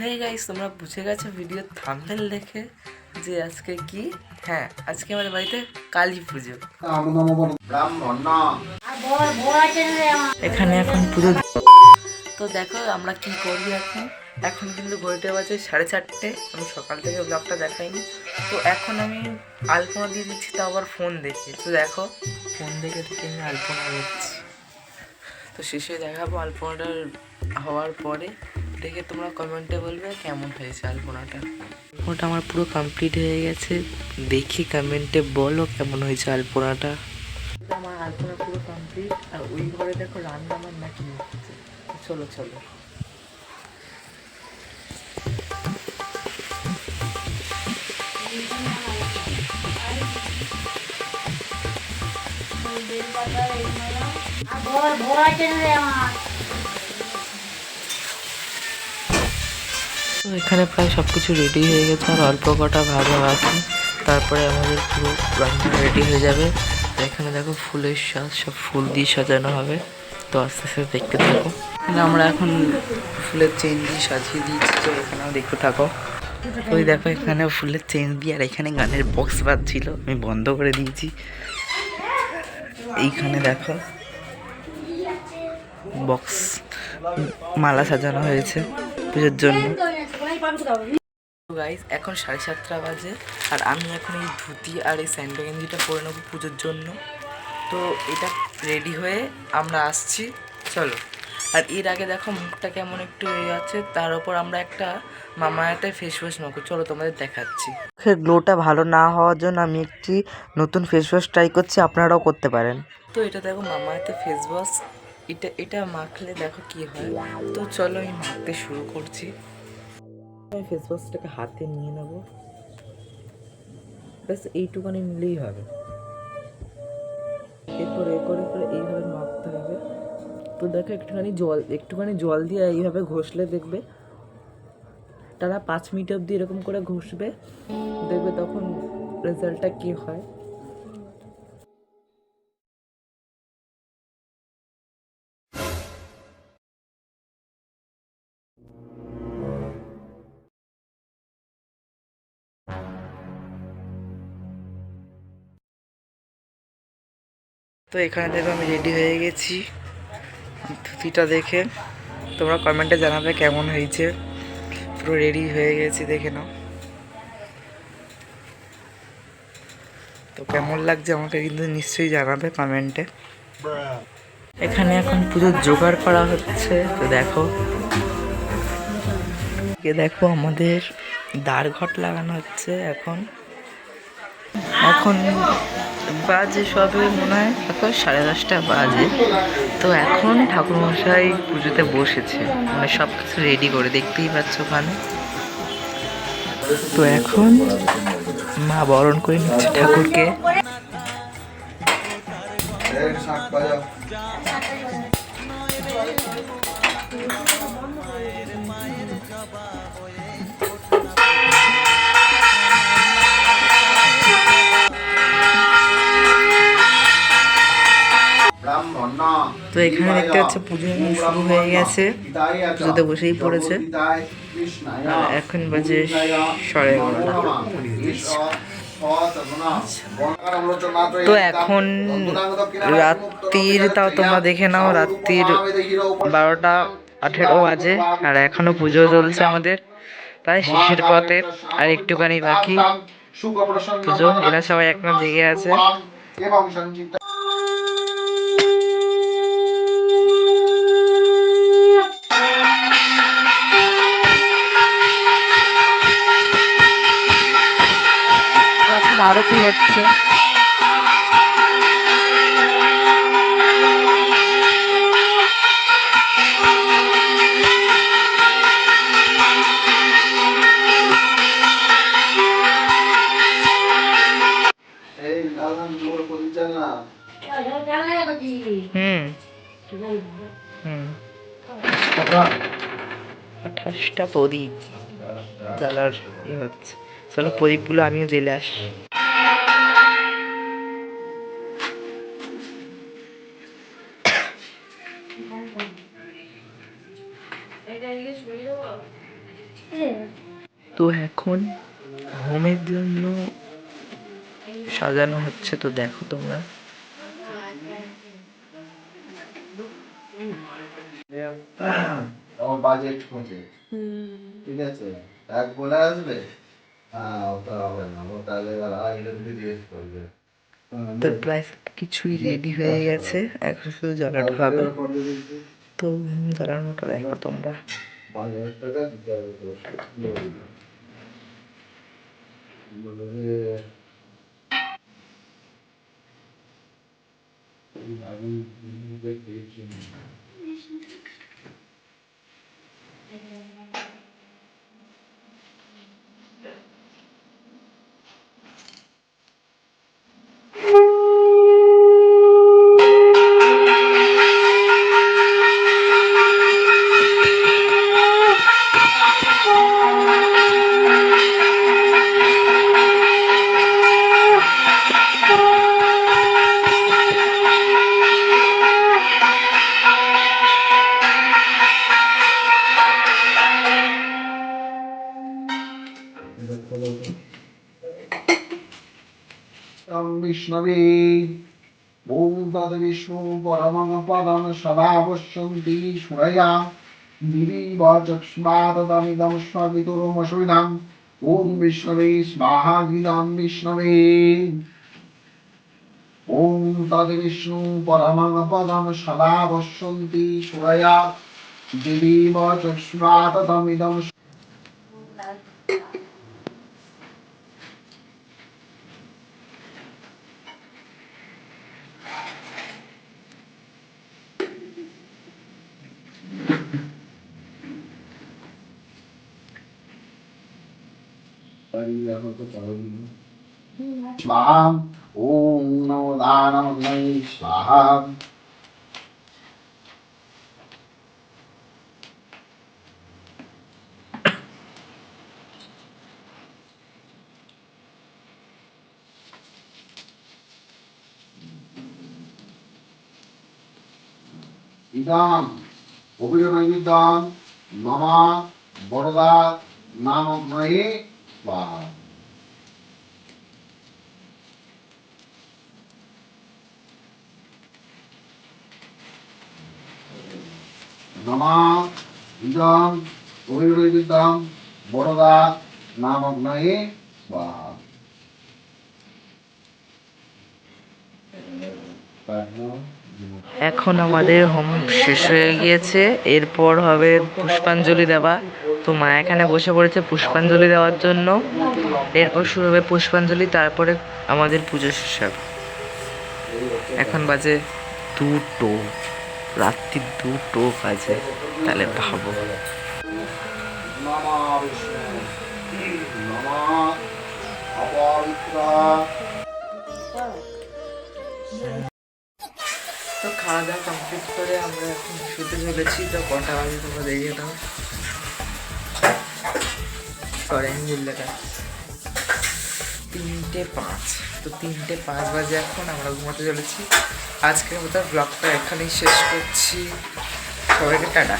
হয়ে গাইস তোমরা বুঝে গেছো ভিডিও থাম্বনেল দেখে যে আজকে কি? হ্যাঁ আজকে আমাদের বাড়িতে কালী পুজো। এখানে এখন পুজো তো দেখো আমরা কি করি এখন? এখন কিন্তু ঘড়িটা বাজে সাড়ে চারটে। আমি সকাল থেকে ব্লগটা দেখাইনি। তো এখন আমি আলপনা দিয়ে দিচ্ছি তো আবার ফোন দেখে। তো দেখো ফোন দেখে দেখে আমি আলপনা দিচ্ছি তো শেষে দেখাবো আলপনাটা হওয়ার পরে। দেখে তোমরা কমেন্টে বলবে কেমন হয়েছে আলপনাটা। ওটা আমার পুরো কমপ্লিট হয়ে গেছে। দেখি কমেন্টে বলো কেমন হয়েছে আলপনাটা। আমার আলপনা পুরো কমপ্লিট আর ওই ঘরে দেখো রান্না বান্না কি হচ্ছে। চলো চলো। তো এখানে প্রায় সব কিছু রেডি হয়ে গেছে। আর অল্প কটা ভাজা বাকি। তারপরে আমাদের পুরো রান্না রেডি হয়ে যাবে। এখানে দেখো ফুলের সাজ, সব ফুল দিয়ে সাজানো হবে। তো আস্তে আস্তে দেখতে থাকো। আমরা এখন ফুলের চেন দিয়ে সাজিয়ে দিয়েছি, তো এখানেও দেখতে থাকো। ওই দেখো এখানে ফুলের চেন দিয়ে, আর এখানে গানের বক্স বাজছিল। আমি বন্ধ করে দিয়েছি। এইখানে দেখো বক্স মালা সাজানো হয়েছে পুজোর জন্য। গাইস এখন সাড়ে সাতটা বাজে আর আমি এখন এই ধুতি আর এই স্যান্ডো গেঞ্জিটা পরে নেব পুজোর জন্য। তো এটা রেডি হয়ে আমরা আসছি, চলো। আর এর আগে দেখো মুখটা কেমন একটু এ আছে, তার উপর আমরা একটা মামায়াতে ফেস ওয়াশ মাখো চলো তোমাদের দেখাচ্ছি। মুখের গ্লোটা ভালো না হওয়ার জন্য আমি একটি নতুন ফেস ওয়াশ ট্রাই করছি, আপনারাও করতে পারেন। তো এটা দেখো মামা মামায়াতে ফেস ওয়াশ এটা এটা মাখলে দেখো কি হয়। তো চলো আমি মাখতে শুরু করছি। আমি ফেস ওয়াশটাকে হাতে নিয়ে নেব। ব্যাস এইটুখানি নিলেই হবে। এরপর এ করে করে এইভাবে মাখতে হবে। তো দেখো, একটুখানি জল একটুখানি জল দিয়ে এইভাবে ঘষলে দেখবে, তারা পাঁচ মিনিট অবধি এরকম করে ঘষবে, দেখবে তখন রেজাল্টটা কী হয়। তো এখানে দেখো আমি রেডি হয়ে গেছি। ধুতিটা দেখে তোমরা কমেন্টে জানাবে কেমন হয়েছে। পুরো রেডি হয়ে গেছি, দেখে নাও। তো কেমন লাগছে আমাকে কিন্তু নিশ্চয়ই জানাবে কমেন্টে এখানে এখন পুজোর জোগাড় করা হচ্ছে, তো দেখো। দেখো আমাদের দ্বার ঘট লাগানো হচ্ছে এখন। এখন বাজে সবে মনে হয়, এখন সাড়ে দশটা বাজে। তো এখন ঠাকুরমশাই পুজোতে বসেছে। মানে সব কিছু রেডি করে, দেখতেই পাচ্ছ ওখানে। তো এখন মা বরণ করে নিচ্ছে ঠাকুরকে। তো এখানে দেখতে পাচ্ছ পুজো শুরু হয়ে গেছে। পুজোতে বসেই পড়েছে। আর এখন বাজে সাড়ে তো এখন রাত্রির, তাও তোমরা দেখে নাও, রাত্রির বারোটা আঠেরো বাজে, আর এখনও পুজো চলছে আমাদের। প্রায় শেষের পথে আর একটুখানি বাকি। পুজো, এরা সবাই এখনও জেগে আছে। আরতি হচ্ছে। আঠাশটা প্রদীপ জ্বালার ইয়ে হচ্ছে। চলো প্রদীপগুলো আমিও জেলে আসি। তো এখন হোমের জন্য সাজানো হচ্ছে, তো দেখো তোমরা। ঠিক আছে? এক বলে আসবে? হ্যাঁ ওটা হবে না। ও তাহলে এবার আগে জিজ্ঞেস করবে। তো প্রায় কিছুই রেডি হয়ে গেছে। এখন শুধু জ্বালানো হবে তো। জ্বালানোটা দেখো। তোমরা विष्णवे ॐ तद्विष्णु परमं पदं सदा पश्यन्ति सुरया दिवि वचक्ष्मातमिदं स्वपितुर्मसुविधाम् ॐ विष्णवे स्वाहा गिदं विष्णवे ॐ तद्विष्णु परमं पदं सदा पश्यन्ति सुरया दिवि वचक्ष्मातमिदं स्वाहा ॐ नमो दानमग्नै स्वाहा ইদাম অভিনয়বিদান নমা বরদা まあ নমা ইদম অভিরুদম বড়দা নামক নয়ে বা এখন আমাদের হোম শেষ হয়ে গিয়েছে। এরপর হবে পুষ্পাঞ্জলি দেওয়া। তো মা এখানে বসে পড়েছে পুষ্পাঞ্জলি দেওয়ার জন্য। এরপর শুরু হবে পুষ্পাঞ্জলি, তারপরে আমাদের পুজো শেষ হবে এখন বাজে দুটো রাত্রি দুটো বাজে, তাহলে ভাবো। তো খাওয়া দাওয়া কমপ্লিট করে আমরা এখন শুতে চলেছি। তো কটা বাজে তোমরা দেখে দাও সরি আমি তিনটে পাঁচ। তো তিনটে পাঁচ বাজে এখন, আমরা ঘুমাতে চলেছি। আজকের মতো ব্লগটা এখানেই শেষ করছি। সবাইকে টাটা।